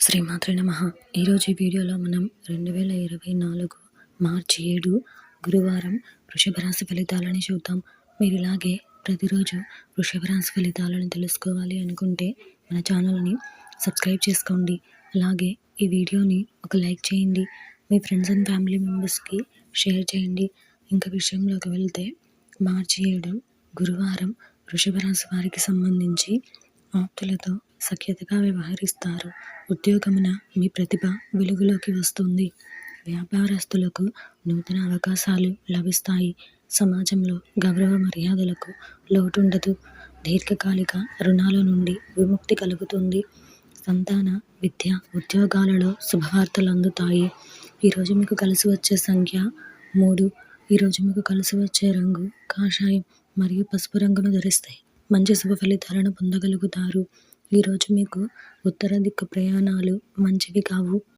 శ్రీమాత్రి నమ. ఈరోజు ఈ వీడియోలో మనం రెండు వేల ఇరవై నాలుగు మార్చి ఏడు గురువారం వృషభ రాశి ఫలితాలని చూద్దాం. మీరు ఇలాగే ప్రతిరోజు వృషభ రాశి ఫలితాలను తెలుసుకోవాలి అనుకుంటే మన ఛానల్ని సబ్స్క్రైబ్ చేసుకోండి. అలాగే ఈ వీడియోని ఒక లైక్ చేయండి. మీ ఫ్రెండ్స్ అండ్ ఫ్యామిలీ మెంబర్స్కి షేర్ చేయండి. ఇంకా విషయంలోకి వెళ్తే మార్చి ఏడు గురువారం వృషభ రాశి వారికి సంబంధించి ఆప్తులతో సఖ్యతగా వ్యవహరిస్తారు. ఉద్యోగమున మీ ప్రతిభ వెలుగులోకి వస్తుంది. వ్యాపారస్తులకు నూతన అవకాశాలు లభిస్తాయి. సమాజంలో గౌరవ మర్యాదలకు లోటుండదు. దీర్ఘకాలిక రుణాల నుండి విముక్తి కలుగుతుంది. సంతాన విద్య ఉద్యోగాలలో శుభవార్తలు అందుతాయి. ఈరోజు మీకు కలిసి వచ్చే సంఖ్య మూడు. ఈరోజు మీకు కలిసి వచ్చే రంగు కాషాయం మరియు పసుపు రంగును ధరిస్తాయి. మంచి శుభ ఫలితాలను పొందగలుగుతారు. ఈరోజు మీకు ఉత్తర దిక్కు ప్రయాణాలు మంచివి కావు.